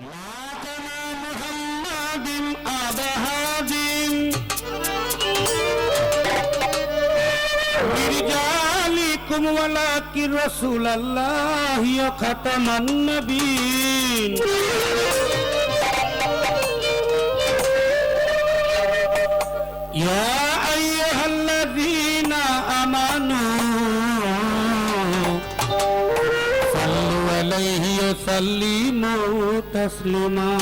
ماتنا محمد أبهاد برجالكم ولكن رسول الله يا ختم النبيين يا عليه وسلموا تسليما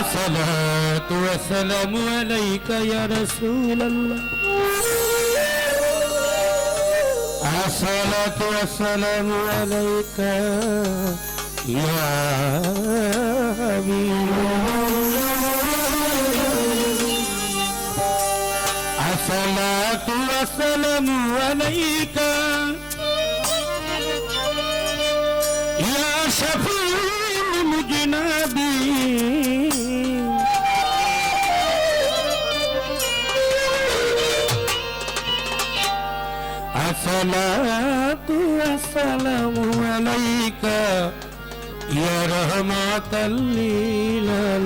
الصلاة والسلام عليك يا رسول الله الصلاة والسلام عليك يا حبيب الصلاة والسلام عليك. يا شفيع المجنبين الصلاة والسلام عليك يا رحمة للعالمين.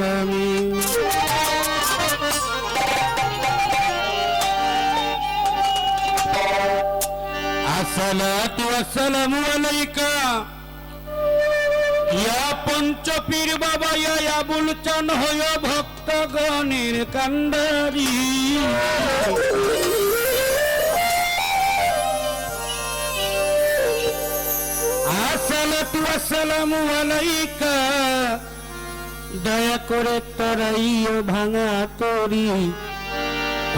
الصلاة والسلام عليك ইয়া পঞ্চপীর বাবা ইয়া আবুল চান হয় ভক্তগণের কান্ডারি আসসালাতু আসসালামু আলাইকা দয়া করে তরাইও ভাঙা তরি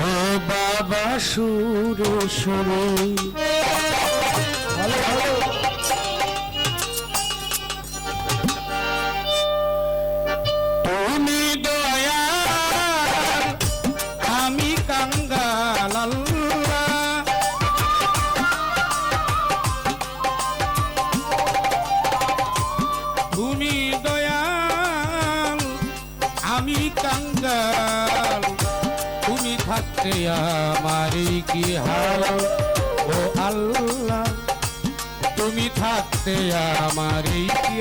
ও বাবা সুরেশ্বরী তুমি আল্লাহ তুমি থাকতে আমার কি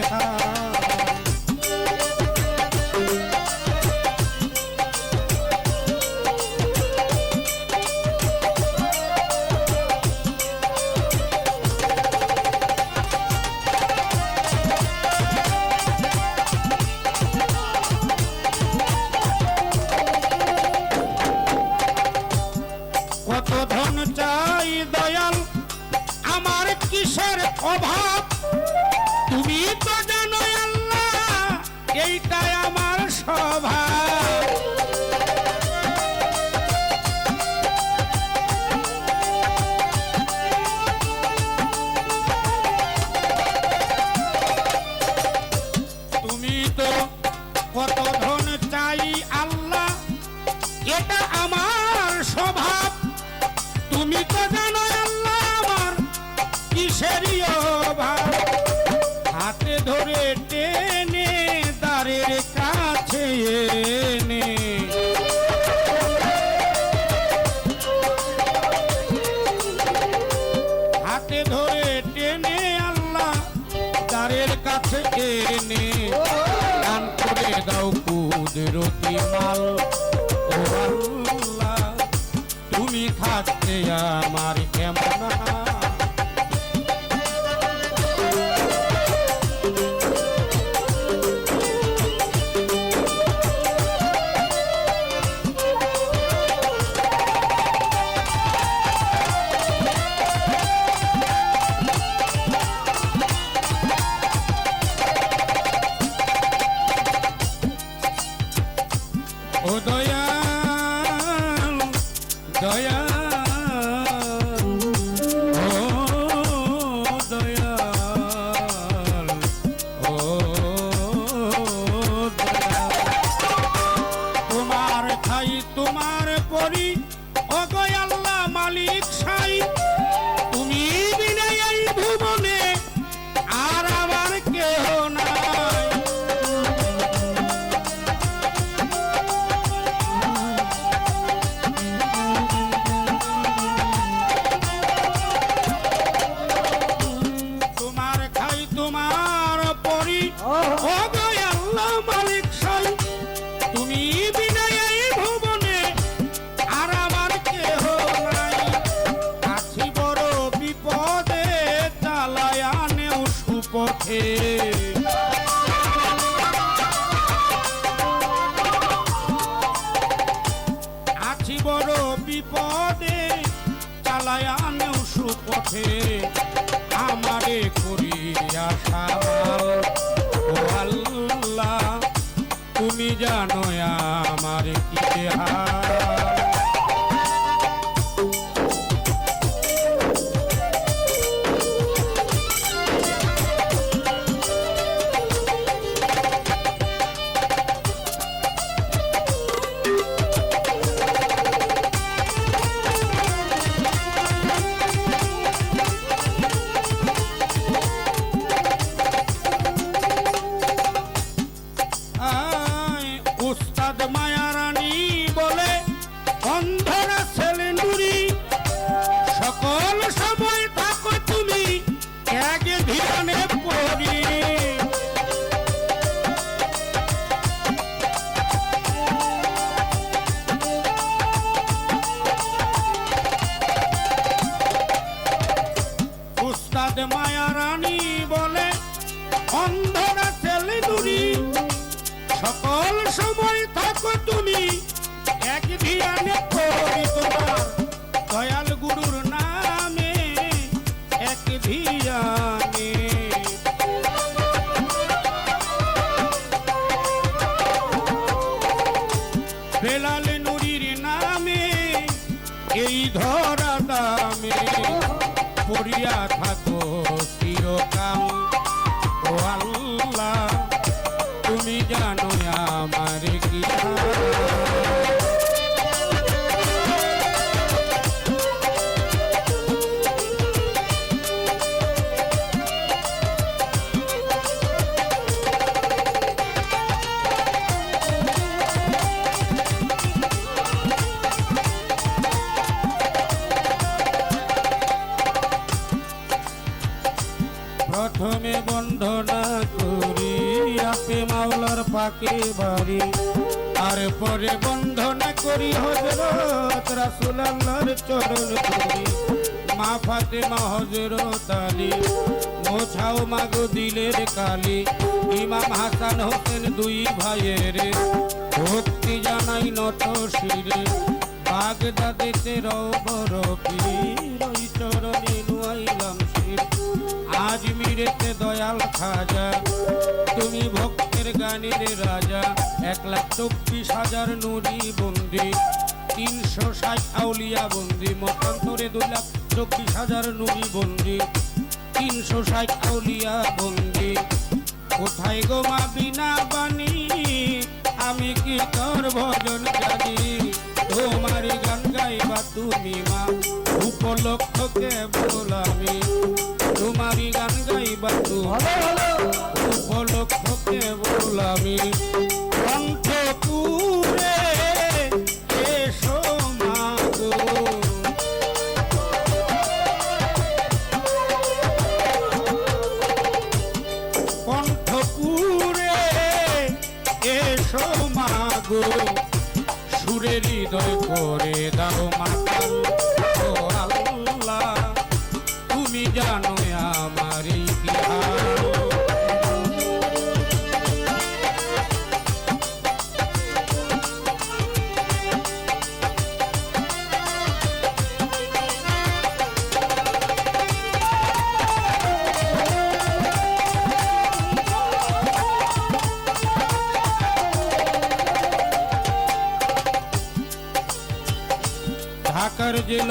কিসের অভাব। তুমি তো জানো আল্লাহ এইটাই আমার স্বভাব। অভাব হাতে ধরে টেনে দ্বারের কাছে এনে। হাতে ধরে টেনে আল্লাহ দ্বারের কাছে এনে। দান করে দাও কুদরতি মাল। তুমি থাকতে আমার want it. উস্তাদ মায়ারানী বলে অন্ধরা ছেলে তুমি সকল সময় থাকো তুমি এক ধিয়ানে তোমার প্রথমে বন্ধনা করি আপে মাওলার পাকে বাড়ি। আর পরে বন্ধনা করি হজরত রাসুলাল্লাহর চরণ করি মা ফাতেমা হজরত আলী, মোছাও মাগো দিলের কালি। ইমাম হাসান হোসেন দুই ভাইয়ের, ভক্তি জানাই নত শিরে। বাগদাদেতে রবর পীর ওই চরণে নুয়াইলাম শির। আজমিরেতে দয়াল খাজা। তুমি ভক্তের গানের রাজা। এক লাখ চব্বিশ হাজার নুরি বন্দি, তিনশো ষাট আউলিয়া বন্দি, মতান্তরে দুই লাখ চব্বিশ হাজার নুরি বন্দি, তিনশো ষাট আউলিয়া বন্দি। কোথায় গো বিনা বাণী? আমি কি তোর ভজন জানি। তোমার গান গাইবা তুমি মা উপলক্ষকে বলামি তোমারই গান ভালো ভালো। উপলক্ষকে বলামি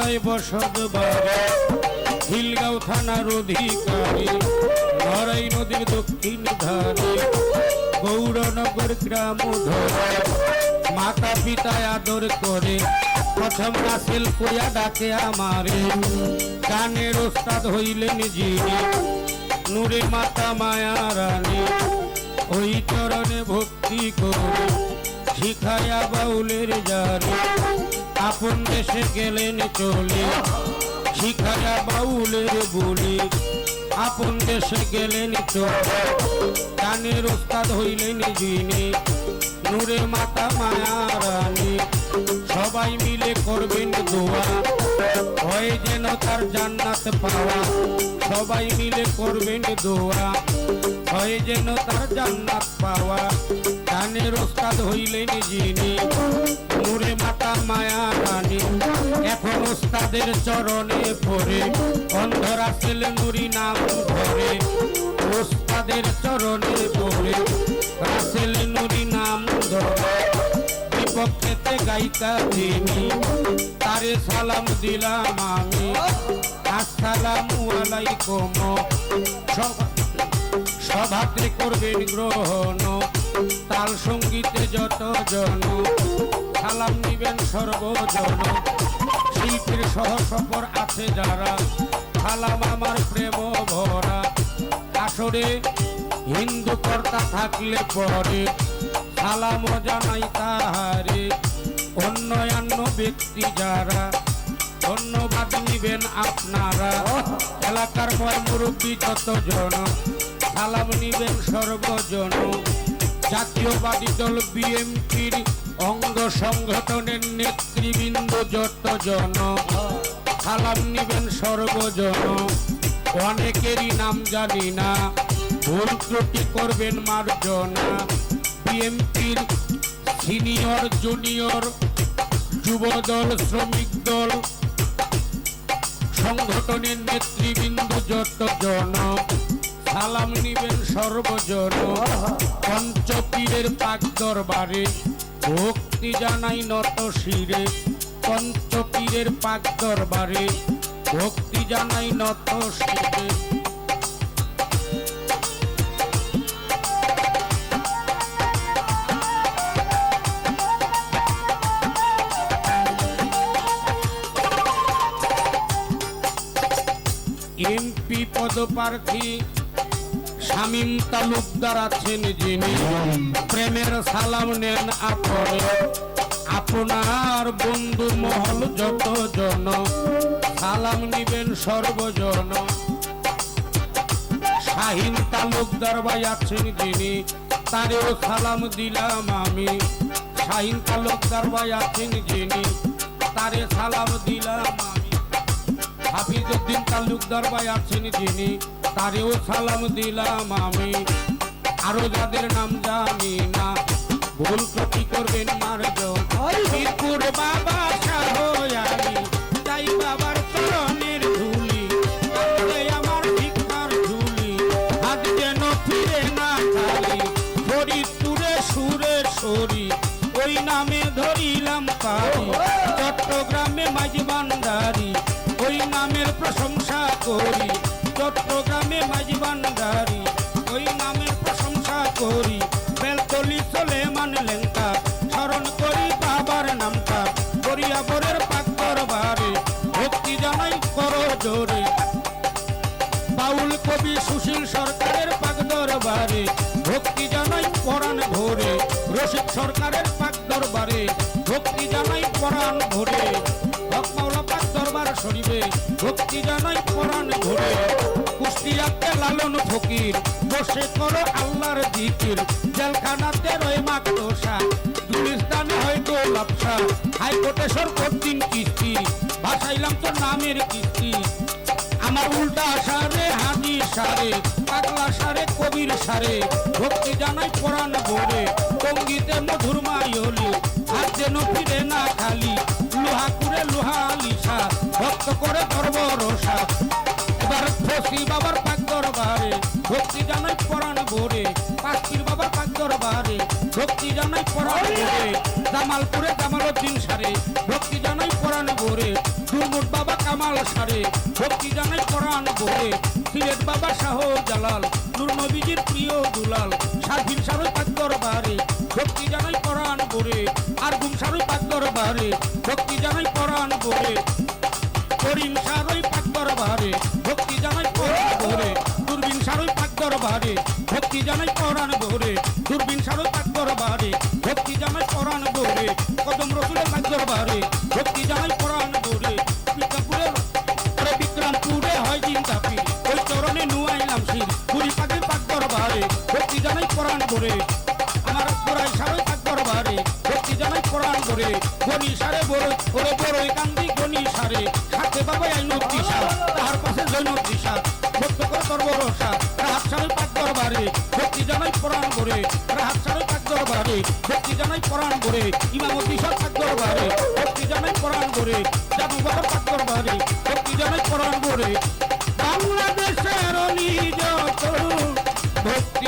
জেলায় বসত বাড়ি খিলগাঁও থানার অধিকারী নরাই নদীর দক্ষিণ ধারে, গৌরনগর গ্রাম ধরে মাতা পিতায় আদর করে, প্রথম রাসেল কইয়া ডাকে আমারে। গানের ওস্তাদ হইলেন যিনি নূরে মাতা মায়া রানী। ওই চরণে ভক্তি করে শিখায়া বাউলের জানি আপন দেশে গেলেন চলে। শিখায়া বাউলের বলি। আপন দেশে গেলেন চলে। গানের ওস্তাদ হইলেন যিনি। নূরে মাতা মায়া সবাই মিলে করবেন দোয়া। হয় যেন তার জান্নাত পাওয়া। সবাই মিলে করবেন দোয়া। হয় যেন তার জান্নাত পাওয়া। গানের ওস্তাদ হইলেন যিনি। নূরে মাতা মায়া রানী। এখন ওস্তাদের চরণে পড়ে অন্ধরা ছেলে নুরি নাম ধরে। ওস্তাদের চরণে পড়ে রাসেল নুরি নাম ধরে। বিপক্ষেতে গাইতা তিনি, তারে সালাম দিলাম আমি। আসসালামু আলাইকুম। সভাতে করবেন গ্রহণ। তাল সঙ্গীতে যত জন, সালাম নিবেন সর্বজন। শিল্পীর সহ সফর আছে যারা, সালাম আমার প্রেম ভরা। আসরে হিন্দু কর্তা থাকলে পরে সালাম জানাই তাহারে। অন্যান্য ব্যক্তি যারা, ধন্যবাদ নিবেন আপনারা। এলাকার ময় মুরব্বী যতজন, সালাম নিবেন সর্বজন। জাতীয়বাদী দল বিএনপির অঙ্গ সংগঠনের নেতৃবৃন্দ যতজন সালাম নিবেন সর্বজন। অনেকেরই নাম জানি না। ভুল ত্রুটি করবেন মার্জনা। বিএনপির সিনিয়র, জুনিয়র, যুবদল, শ্রমিক দল, সংগঠনের নেতৃবৃন্দ যতজন সালাম নিবেন সর্বজন। পঞ্চপীরের পাক দরবারে ভক্তি জানাই নত শিরে। পঞ্চপীরের পাক দরবারে ভক্তি জানাই নত শিরে। এমপি পদপ্রার্থী শামীম তালুকদার আছেন যিনি। প্রেমের সালাম নেন আপরে আপনার বন্ধু মহল যত জন, সালাম নিবেন সর্বজন। শাহিন তালুকদার ভাই আছেন যিনি, তারেও সালাম দিলাম আমি। শাহিন তালুকদার ভাই আছেন যিনি, তারে সালাম দিলাম আমি। হাফিজউদ্দিন তালুকদার ভাই আছেন যিনি তারেও সালাম দিলাম আমি। আরও যাদের নাম জানি না ভুল ক্ষতি করবেন মারজন মিরপুর বাবা শাহ আলী তাই বাবার চরণের ধুলি আমার ভিক্ষার ঝুলি। হাত যেন ফিরে না খালি ফরিদপুরে সুরে সরি ওই নামে ধরিলাম পারি। চট্টগ্রামে মাঝি ভান্ডারি ওই নামের প্রশংসা করি। চট্টগ্রামে মাঝি ভান্ডারি ওই নামের প্রশংসা করি। বেলতলি চলে মান লেঙ্কা স্মরণ করি বাবার নামটা। করিয়াবরের পাক দরবারে, ভক্তি জানাই করো জোরে। বাউল কবি সুশীল সরকারের পাক দরবারে, ভক্তি জানাই পরাণ ভোরে। রসিক সরকারের পাক দরবারে, ভক্তি জানাই পরাণ ভোরে। হক পাক দরবার শরীফে, ভক্তি জানাই পরাণ ভোরে। ফকির। বসে করো আল্লাহর জিকির। জেলখানাতে রয় মাক দোষা। গুলিস্তানে হয় গোলাপসা। হাইকোর্টে সর্বদিন কিস্তি ভাসাইলাম তোর নামের কিস্তি আমার উল্টা সারে হাজি সারে, পাগলা সারে, কবির সারে। ভক্তি জানাই পরাণ ভোরে। টঙ্গিতে মধুর মায়লি। হাত যেন ফিরে না খালি। লোহা করে লোহা লিসা ভক্ত করে গর্ব রসা। এবার বাবার পাক দরবারে, ভক্তি জানাই পরাণ ভোরে। পাখির বাবার পাক দরবারে, ভক্তি জানাই পরাণ ভোরে। জামালপুরে জামালউদ্দিন সারে, ভক্তি জানাই পরাণ ভোরে। দুর্মুট বাবা কামাল সারে, ভক্তি জানাই পরাণ ভোরে। সিলেট বাবা শাহ জালাল, নূর প্রিয় দুলাল। স্বাধীন সারো পাক দরবারে, ভক্তি জানাই পরাণ ভোরে। আর ঘুম সারো পাক দরবারে, ভক্তি জানাই পরাণ ভোরে। করিম সারই পাক দরবারে জানাই পরাণ ভোরে দূরবীন সারই পাক দরবারে। ভক্তি জানাই পরাণ ভোরে কদম রসুলের পাক দরবারে। ভক্তি জানাই পরাণ ভোরে বিক্রমপুরের ওরে বিক্রমপুরে হয় দিন কাপি ওই চরণে নুয়াইলাম শির পুরী পাকে পাক দরবারে। ভক্তি জানাই পরাণ ভোরে আমার পুরাই সারই পাক দরবারে। ভক্তি জানাই পরাণ ভোরে গনি সারে বড় ওরে বড়ই কান্দি গনি সারে সাথে বাবা আইন করে রাহাত ছাড়াই পাক দরবারে ভক্তি জানাই পরাণ করে, ইমামতি সব পাক দরবারে ভক্তি জানাই পরাণ করে জাদু বাবা পাক দরবারে ভক্তি জানাই পরাণ করে, বাংলাদেশের নিজ ভক্তি